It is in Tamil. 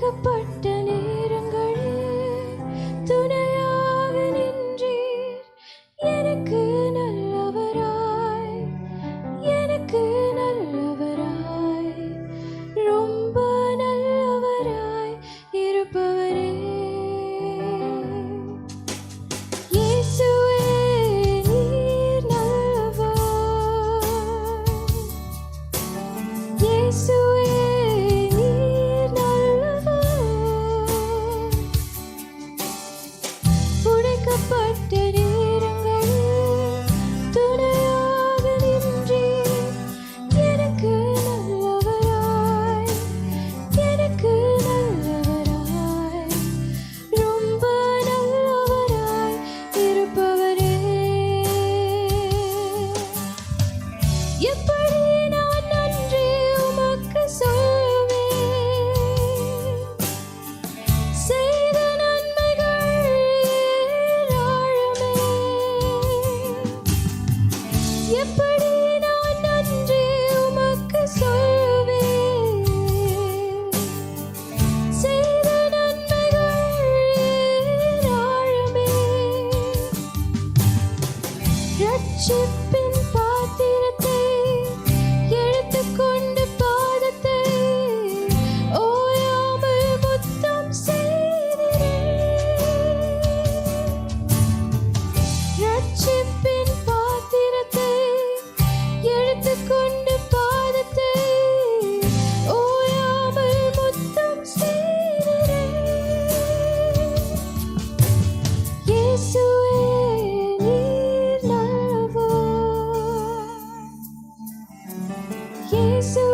வெட்கப்பட்ட நேரங்களில் துணையாக நின்றீர். எனக்கு நல்லவராய் எனக்கு நல்லவராய் ரொம்ப நல்லவராய் இருப்பவரே. இயேசுவே நீர் நல்லவர். இயேசு எப்படி இயேசுவே